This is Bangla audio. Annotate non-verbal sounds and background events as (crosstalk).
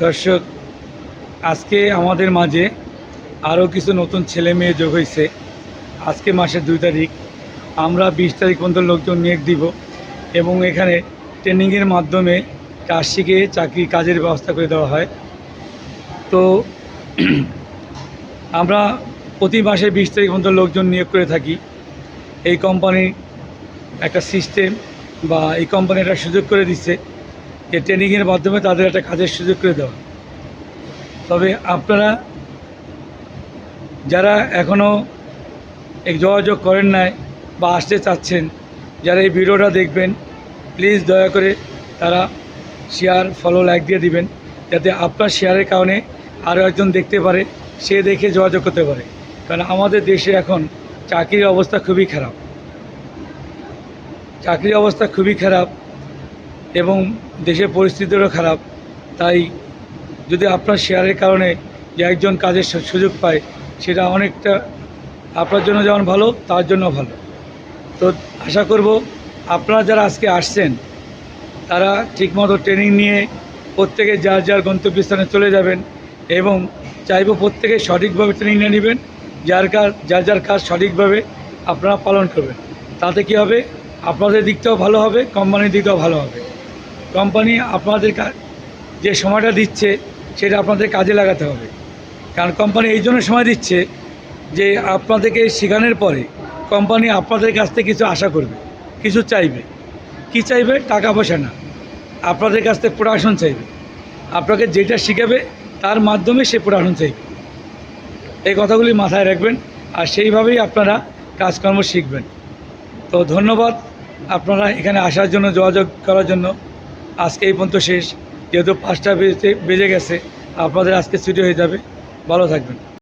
দর্শক, আজকে আমাদের মাঝে আরও কিছু নতুন ছেলে মেয়ে যোগ হয়েছে। আজকে মাসের দুই তারিখ। আমরা বিশ তারিখ পর্যন্ত লোকজন নিয়োগ দিব এবং এখানে ট্রেনিংয়ের মাধ্যমে কাজ শিখে চাকরি কাজের ব্যবস্থা করে দেওয়া হয়। তো (clears throat) আমরা প্রতি মাসে বিশ তারিখ পর্যন্ত লোকজন নিয়োগ করে থাকি। এই কোম্পানির একটা সিস্টেম বা এই কোম্পানি একটা সুযোগ করে দিচ্ছে। যে ট্রেনিংয়ের মাধ্যমে তাদের একটা কাজের সুযোগ করে দেওয়া। তবে আপনারা যারা এখনও যোগাযোগ করেন নাই বা আসতে চাচ্ছেন, যারা এই ভিডিওটা দেখবেন প্লিজ দয়া করে তারা শেয়ার ফলো লাইক দিয়ে দিবেন, যাতে আপনার শেয়ারের কারণে আরও একজন দেখতে পারে, সে দেখে যোগাযোগ করতে পারে। কারণ আমাদের দেশে এখন চাকরির অবস্থা খুবই খারাপ। চাকরির অবস্থা খুবই খারাপ। এবং দেশের পরিস্থিতিরও খারাপ। তাই যদি আপনার শেয়ারের কারণে যে একজন কাজের সুযোগ পায়, সেটা অনেকটা আপনার জন্য যেমন ভালো, তার জন্য ভালো। তো আশা করব আপনারা যারা আজকে আসছেন, তারা ঠিকমতো ট্রেনিং নিয়ে প্রত্যেকে যার যার গন্তব্যস্থানে চলে যাবেন এবং চাইব প্রত্যেকে সঠিকভাবে ট্রেনিং নিয়ে নেবেন, যার কাজ যার যার কাজ সঠিকভাবে আপনারা পালন করবেন। তাতে কি হবে? আপনাদের দিকটাও ভালো হবে, কোম্পানির দিকটাও ভালো হবে। কোম্পানি আপনাদের যে সময়টা দিচ্ছে, সেটা আপনাদের কাজে লাগাতে হবে। কারণ কোম্পানি এই জন্য সময় দিচ্ছে যে আপনাদেরকে শেখানোর পরে কোম্পানি আপনাদের কাছ থেকে কিছু আশা করবে, কিছু চাইবে। কি চাইবে? টাকা পয়সা না। আপনাদের কাছ থেকে প্রোডাকশন চাইবে। আপনাকে যেটা শিখাবে, তার মাধ্যমে সে প্রোডাকশন চাইবে। এই কথাগুলি মাথায় রাখবেন আর সেইভাবেই আপনারা কাজকর্ম শিখবেন। তো ধন্যবাদ আপনারা এখানে আসার জন্য, যোগাযোগ করার জন্য। আজকে এই পর্যন্ত শেষ। যেহেতু পাঁচটা বেজে বেজে গেছে, আপনাদের আজকে ছুটি হয়ে যাবে। ভালো থাকবেন।